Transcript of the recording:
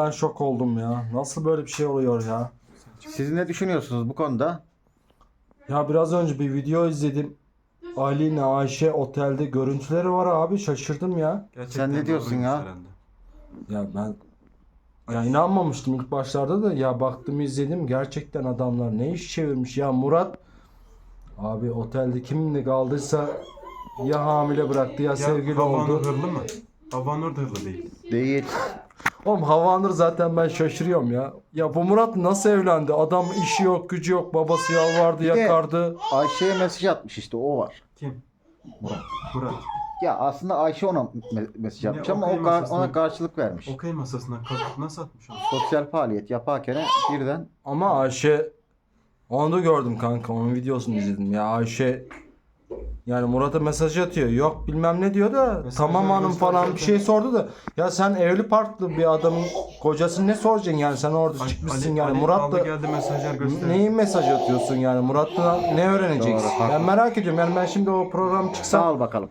Ben şok oldum ya. Nasıl böyle bir şey oluyor ya? Siz ne düşünüyorsunuz bu konuda? Ya biraz önce bir video izledim. Ali ile Ayşe otelde görüntüleri var abi şaşırdım ya. Sen ne diyorsun ya? Ya ben ya inanmamıştım ilk başlarda da ya baktım izledim gerçekten adamlar ne iş çevirmiş ya Murat abi otelde kimle kaldıysa ya hamile bıraktı ya, sevgili Havanur oldu. hırlı mı? Havanur da hırlı değil. Değil. Oğlum Havanur zaten ben şaşırıyorum ya. Ya bu Murat nasıl evlendi? Adam işi yok, gücü yok, babası yalvardı, Bir de- yakardı. Ayşe'ye mesaj atmış işte o var. Kim? Murat. Murat. Ya aslında Ayşe ona me- mesaj Ne, atmış ama okey o kar- masasına- ona karşılık vermiş. Okey masasına kalkıp nasıl atmış onu? Sosyal faaliyet yaparken birden Ama Ayşe onu da gördüm kanka. Onun videosunu izledim. Ya Ayşe yani Murat'a mesaj atıyor. Yok bilmem ne diyor da Mesajları tamam hanım falan bir şey sordu da ya sen evli parklı bir adamın kocasını ne soracaksın yani sen orada Ali- çıkmışsın Ali- yani Ali Murat da geldi mesajlar gösterdi. neyin mesaj atıyorsun yani Murat'la ne öğreneceksin? Doğru, ben merak ediyorum yani ben şimdi o program çıksam sağ ol bakalım.